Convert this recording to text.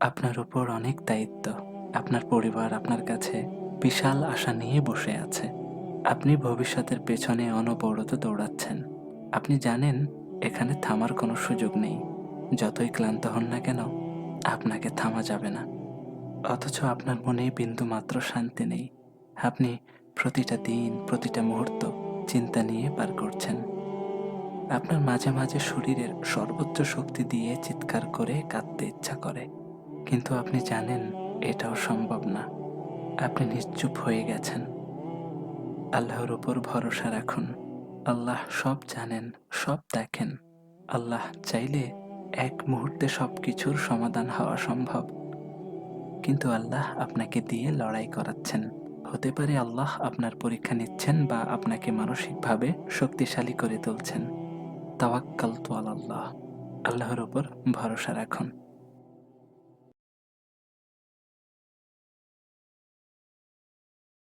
আপনার উপর অনেক দায়িত্ব। আপনার পরিবার আপনার কাছে বিশাল আশা নিয়ে বসে আছে। আপনি ভবিষ্যতের পেছনে অনবরত দৌড়াচ্ছেন। আপনি জানেন, এখানে থামার কোনো সুযোগ নেই। যতই ক্লান্ত হন না কেন, আপনাকে থামা যাবে না। অথচ আপনার মনে বিন্দু মাত্র শান্তি নেই। আপনি প্রতিটা দিন, প্রতিটা মুহূর্ত চিন্তা নিয়ে পার করছেন। আপনার মাঝে মাঝে শরীরের সর্বোচ্চ শক্তি দিয়ে চিৎকার করে কাঁদতে ইচ্ছা করে। কিন্তু আপনি জানেন এটাও সম্ভব না। আপনি নিশ্চুপ হয়ে গেছেন। আল্লাহর উপর ভরসা রাখুন। আল্লাহ সব জানেন, সব দেখেন। আল্লাহ চাইলে এক মুহূর্তে সব কিছুর সমাধান হওয়া সম্ভব। কিন্তু আল্লাহ আপনাকে দিয়ে লড়াই করাচ্ছেন। হতে পারে আল্লাহ আপনার পরীক্ষা নিচ্ছেন বা আপনাকে মানসিকভাবে শক্তিশালী করে তুলছেন। তাওয়াক্কাল তো আল্লাহ আল্লাহর উপর ভরসা রাখুন।